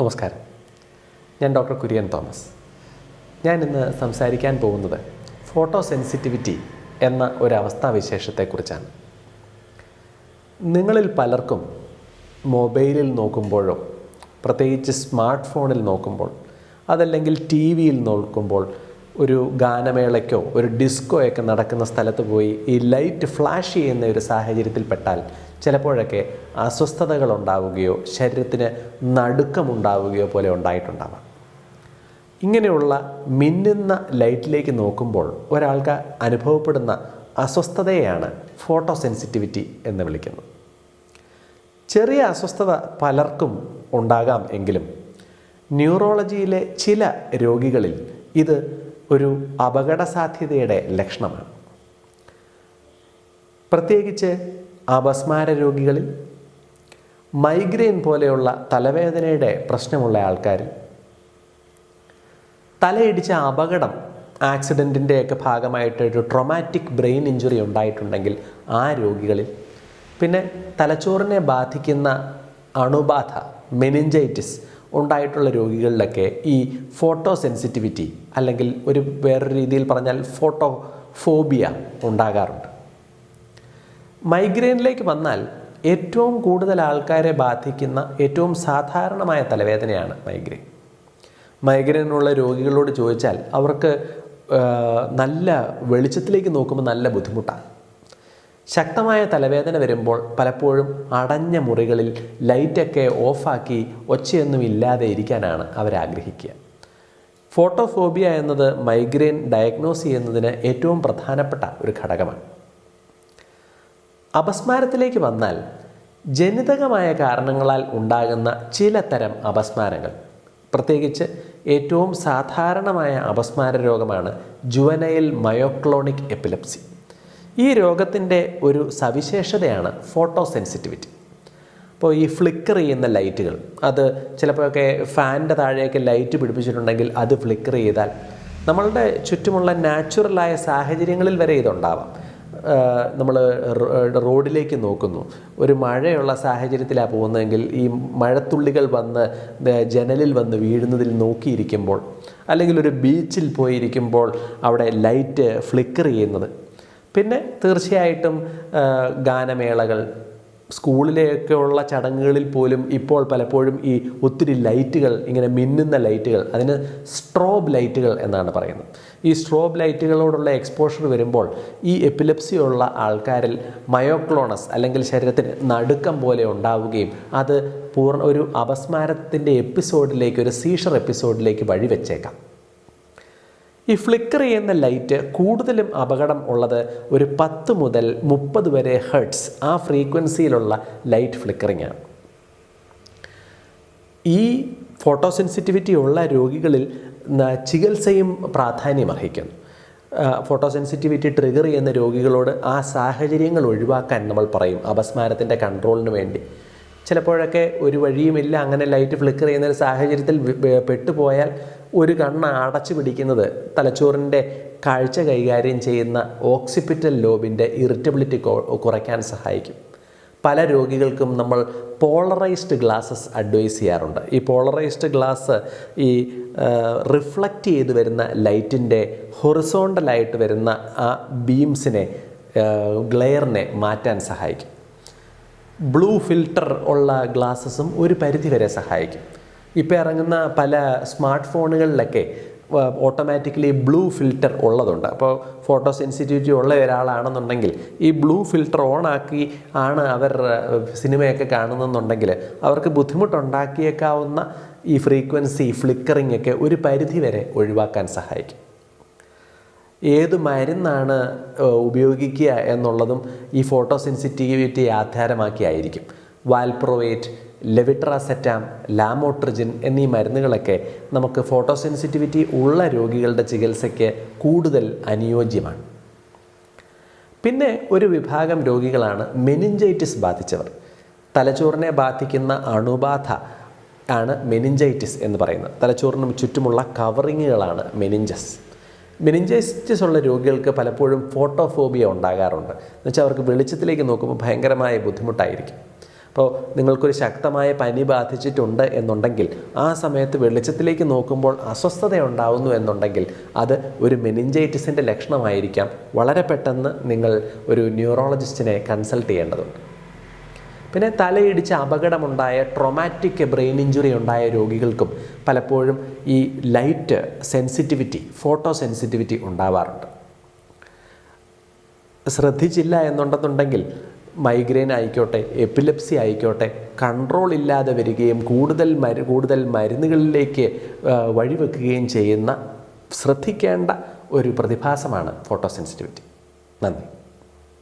നമസ്കാരം. ഞാൻ doctor Kurian Thomas. ഞാൻ ഇന്ന് സംസാരിക്കാൻ പോകുന്നത് ഫോട്ടോ സെൻസിറ്റിവിറ്റി എന്ന ഒരു അവസ്ഥാവിശേഷത്തെക്കുറിച്ചാണ് നിങ്ങളിൽ പലർക്കും മൊബൈലിൽ നോക്കുമ്പോഴോ പ്രത്യേകിച്ച് സ്മാർട്ട് ഫോണിൽ നോക്കുമ്പോൾ അതല്ലെങ്കിൽ ടി വിയിൽ നോക്കുമ്പോൾ ഒരു ഗാനമേളയ്ക്കോ ഒരു ഡിസ്കോയൊക്കെ നടക്കുന്ന സ്ഥലത്ത് പോയി ഈ ലൈറ്റ് ഫ്ലാഷ് ചെയ്യുന്ന ഒരു സാഹചര്യത്തിൽപ്പെട്ടാൽ ചിലപ്പോഴൊക്കെ അസ്വസ്ഥതകൾ ഉണ്ടാവുകയോ ശരീരത്തിന് നടുക്കമുണ്ടാവുകയോ പോലെ ഉണ്ടായിട്ടുണ്ടാവാം. ഇങ്ങനെയുള്ള മിന്നുന്ന ലൈറ്റിലേക്ക് നോക്കുമ്പോൾ ഒരാൾക്ക് അനുഭവപ്പെടുന്ന അസ്വസ്ഥതയെയാണ് ഫോട്ടോ സെൻസിറ്റിവിറ്റി എന്ന് വിളിക്കുന്നത്. ചെറിയ അസ്വസ്ഥത പലർക്കും ഉണ്ടാകാം എങ്കിലും ന്യൂറോളജിയിലെ ചില രോഗികളിൽ ഇത് ഒരു അപകട സാധ്യതയുടെ ലക്ഷണമാണ്. പ്രത്യേകിച്ച് അപസ്മാര രോഗികളിൽ മൈഗ്രെയിൻ പോലെയുള്ള തലവേദനയുടെ പ്രശ്നമുള്ള ആൾക്കാരിൽ തലയിടിച്ച അപകടം ആക്സിഡന്റിന്റെയൊക്കെ ഭാഗമായിട്ട് ഒരു ട്രൊമാറ്റിക് ബ്രെയിൻ ഇഞ്ചുറി ഉണ്ടായിട്ടുണ്ടെങ്കിൽ ആ രോഗികളിൽ പിന്നെ തലച്ചോറിനെ ബാധിക്കുന്ന അണുബാധ മെനിഞ്ചൈറ്റിസ് ഉണ്ടായിട്ടുള്ള രോഗികളിലൊക്കെ ഈ ഫോട്ടോ സെൻസിറ്റിവിറ്റി അല്ലെങ്കിൽ ഒരു വേറെ രീതിയിൽ പറഞ്ഞാൽ ഫോട്ടോ ഫോബിയ ഉണ്ടാകാറുണ്ട്. മൈഗ്രെയിനിലേക്ക് വന്നാൽ ഏറ്റവും കൂടുതൽ ആൾക്കാരെ ബാധിക്കുന്ന ഏറ്റവും സാധാരണമായ തലവേദനയാണ് മൈഗ്രെയിൻ. മൈഗ്രെയിനുള്ള രോഗികളോട് ചോദിച്ചാൽ അവർക്ക് നല്ല വെളിച്ചത്തിലേക്ക് നോക്കുമ്പോൾ നല്ല ബുദ്ധിമുട്ടാണ്. ശക്തമായ തലവേദന വരുമ്പോൾ പലപ്പോഴും അടഞ്ഞ മുറികളിൽ ലൈറ്റൊക്കെ ഓഫാക്കി ഒച്ചയൊന്നും ഇല്ലാതെ ഇരിക്കാനാണ് അവരാഗ്രഹിക്കുക. ഫോട്ടോഫോബിയ എന്നത് മൈഗ്രെയിൻ ഡയഗ്നോസ് ചെയ്യുന്നതിന് ഏറ്റവും പ്രധാനപ്പെട്ട ഒരു ഘടകമാണ്. അപസ്മാരത്തിലേക്ക് വന്നാൽ ജനിതകമായ കാരണങ്ങളാൽ ഉണ്ടാകുന്ന ചില തരം അപസ്മാരങ്ങൾ പ്രത്യേകിച്ച് ഏറ്റവും സാധാരണമായ അപസ്മാര രോഗമാണ് ജുവനൈൽ മയോക്ലോണിക് എപ്പിലെപ്സി. ഈ രോഗത്തിന്റെ ഒരു സവിശേഷതയാണ് ഫോട്ടോ സെൻസിറ്റിവിറ്റി അപ്പോൾ ഈ ഫ്ലിക്കർ ചെയ്യുന്ന ലൈറ്റുകൾ അത് ചിലപ്പോഴൊക്കെ ഫാനിന്റെ താഴെയൊക്കെ ലൈറ്റ് പിടിപ്പിച്ചിട്ടുണ്ടെങ്കിൽ അത് ഫ്ലിക്കർ ചെയ്താൽ നമ്മളുടെ ചുറ്റുമുള്ള നാച്ചുറലായ സാഹചര്യങ്ങളിൽ വരെ ഇതുണ്ടാവാം. നമ്മൾ റോഡിലേക്ക് നോക്കുന്നു. ഒരു മഴയുള്ള സാഹചര്യത്തിലാണ് പോകുന്നതെങ്കിൽ ഈ മഴത്തുള്ളികൾ വന്ന് ജനലിൽ വന്ന് വീഴുന്നതിൽ നോക്കിയിരിക്കുമ്പോൾ അല്ലെങ്കിൽ ഒരു ബീച്ചിൽ പോയിരിക്കുമ്പോൾ അവിടെ ലൈറ്റ് ഫ്ലിക്കർ ചെയ്യുന്നത് പിന്നെ തീർച്ചയായിട്ടും ഗാനമേളകൾ. സ്കൂളിലേക്കുള്ള ചടങ്ങുകളിൽ പോലും ഇപ്പോൾ പലപ്പോഴും ഈ ഒത്തിരി ലൈറ്റുകൾ ഇങ്ങനെ മിന്നുന്ന ലൈറ്റുകൾ അതിന് സ്ട്രോബ് ലൈറ്റുകൾ എന്നാണ് പറയുന്നത്. ഈ സ്ട്രോബ് ലൈറ്റുകളോടുള്ള എക്സ്പോഷർ വരുമ്പോൾ ഈ എപ്പിലെപ്സി ഉള്ള ആൾക്കാരിൽ മയോക്ലോണസ് അല്ലെങ്കിൽ ശരീരത്തിന് നടുക്കം പോലെ ഉണ്ടാവുകയും അത് പൂർണ ഒരു അപസ്മാരത്തിന്റെ എപ്പിസോഡിലേക്ക് ഒരു സീഷർ എപ്പിസോഡിലേക്ക് വഴിവെച്ചേക്കാം. ഈ ഫ്ലിക്കർ ചെയ്യുന്ന ലൈറ്റ് കൂടുതലും അപകടം ഉള്ളത് ഒരു പത്ത് മുതൽ മുപ്പത് വരെ ഹെർട്സ് ആ ഫ്രീക്വൻസിയിലുള്ള ലൈറ്റ് ഫ്ലിക്കറിംഗ് ആണ്. ഈ ഫോട്ടോ സെൻസിറ്റിവിറ്റി ഉള്ള രോഗികളിൽ ചികിത്സയും പ്രാധാന്യം അർഹിക്കുന്നു. ഫോട്ടോ സെൻസിറ്റിവിറ്റി ട്രിഗർ ചെയ്യുന്ന രോഗികളോട് ആ സാഹചര്യങ്ങൾ ഒഴിവാക്കാൻ നമ്മൾ പറയും. അപസ്മാരത്തിന്റെ കൺട്രോളിന് വേണ്ടി. ചിലപ്പോഴൊക്കെ ഒരു വഴിയുമില്ല അങ്ങനെ ലൈറ്റ് ഫ്ലിക്കർ ചെയ്യുന്ന ഒരു സാഹചര്യത്തിൽ പെട്ടുപോയാൽ ഒരു കണ്ണ് അടച്ചു പിടിക്കുന്നത് തലച്ചോറിന്റെ കാഴ്ച കൈകാര്യം ചെയ്യുന്ന ഓക്സിപിറ്റൽ ലോബിന്റെ ഇറിറ്റബിലിറ്റി കുറയ്ക്കാൻ സഹായിക്കും. പല രോഗികൾക്കും നമ്മൾ പോളറൈസ്ഡ് ഗ്ലാസ്സസ് അഡ്വൈസ് ചെയ്യാറുണ്ട്. ഈ പോളറൈസ്ഡ് ഗ്ലാസ് ഈ റിഫ്ലക്റ്റ് ചെയ്ത് വരുന്ന ലൈറ്റിന്റെ ഹൊറിസോണ്ടലായിട്ട് വരുന്ന ആ ബീംസിനെ ഗ്ലെയറിനെ മാറ്റാൻ സഹായിക്കും. ബ്ലൂ ഫിൽട്ടർ ഉള്ള ഗ്ലാസ്സസും ഒരു പരിധി വരെ സഹായിക്കും. ഇപ്പോൾ ഇറങ്ങുന്ന പല സ്മാർട്ട് ഫോണുകളിലൊക്കെ ഓട്ടോമാറ്റിക്കലി ബ്ലൂ ഫിൽറ്റർ ഉള്ളതുണ്ട്. അപ്പോൾ ഫോട്ടോ സെൻസിറ്റിവിറ്റി ഉള്ള ഒരാളാണെന്നുണ്ടെങ്കിൽ ഈ ബ്ലൂ ഫിൽറ്റർ ഓൺ ആക്കി ആണ് അവർ സിനിമയൊക്കെ കാണുന്നെന്നുണ്ടെങ്കിൽ അവർക്ക് ബുദ്ധിമുട്ടുണ്ടാക്കിയേക്കാവുന്ന ഈ ഫ്രീക്വൻസി ഫ്ലിക്കറിംഗ് ഒക്കെ ഒരു പരിധി വരെ ഒഴിവാക്കാൻ സഹായിക്കും. ഏത് മരുന്നാണ് ഉപയോഗിക്കുക എന്നുള്ളതും ഈ ഫോട്ടോ സെൻസിറ്റിവിറ്റി ആധാരമാക്കിയായിരിക്കും വാൽപ്രോവേറ്റ് ലെവിട്രാസെറ്റാം ലാമോട്രിജിൻ എന്നീ മരുന്നുകളൊക്കെ നമുക്ക് ഫോട്ടോ സെൻസിറ്റിവിറ്റി ഉള്ള രോഗികളുടെ ചികിത്സയ്ക്ക് കൂടുതൽ അനുയോജ്യമാണ്. പിന്നെ ഒരു വിഭാഗം രോഗികളാണ് മെനിഞ്ചൈറ്റിസ് ബാധിച്ചവർ. തലച്ചോറിനെ ബാധിക്കുന്ന അണുബാധ ആണ് മെനിഞ്ചൈറ്റിസ് എന്ന് പറയുന്നത്. തലച്ചോറിന് ചുറ്റുമുള്ള കവറിങ്ങുകളാണ് മെനിഞ്ചസ് മെനിഞ്ചൈറ്റിസ് ഉള്ള രോഗികൾക്ക് പലപ്പോഴും ഫോട്ടോഫോബിയ ഉണ്ടാകാറുണ്ട്. എന്നുവെച്ചാൽ അവർക്ക് വെളിച്ചത്തിലേക്ക് നോക്കുമ്പോൾ ഭയങ്കരമായ ബുദ്ധിമുട്ടായിരിക്കും. അപ്പോൾ നിങ്ങൾക്കൊരു ശക്തമായ പനി ബാധിച്ചിട്ടുണ്ട് എന്നുണ്ടെങ്കിൽ ആ സമയത്ത് വെളിച്ചത്തിലേക്ക് നോക്കുമ്പോൾ അസ്വസ്ഥത ഉണ്ടാവുന്നു എന്നുണ്ടെങ്കിൽ അത് ഒരു മെനിഞ്ചൈറ്റിസിന്റെ ലക്ഷണമായിരിക്കാം. വളരെ പെട്ടെന്ന് നിങ്ങൾ ഒരു ന്യൂറോളജിസ്റ്റിനെ കൺസൾട്ട് ചെയ്യേണ്ടതുണ്ട്. പിന്നെ തലയിടിച്ച് അപകടമുണ്ടായ ട്രൊമാറ്റിക് ബ്രെയിൻ ഇഞ്ചുറി ഉണ്ടായ രോഗികൾക്കും പലപ്പോഴും ഈ ലൈറ്റ് സെൻസിറ്റിവിറ്റി ഫോട്ടോ സെൻസിറ്റിവിറ്റി ഉണ്ടാവാറുണ്ട്. ശ്രദ്ധിച്ചില്ല എന്നുണ്ടെന്നുണ്ടെങ്കിൽ മൈഗ്രെയിൻ ആയിക്കോട്ടെ എപ്പിലെപ്സി ആയിക്കോട്ടെ കൺട്രോൾ ഇല്ലാതെ വരികയും കൂടുതൽ മരു കൂടുതൽ മരുന്നുകളിലേക്ക് വഴിവെക്കുകയും ചെയ്യുന്ന ശ്രദ്ധിക്കേണ്ട ഒരു പ്രതിഭാസമാണ് ഫോട്ടോസെൻസിറ്റിവിറ്റി നന്ദി.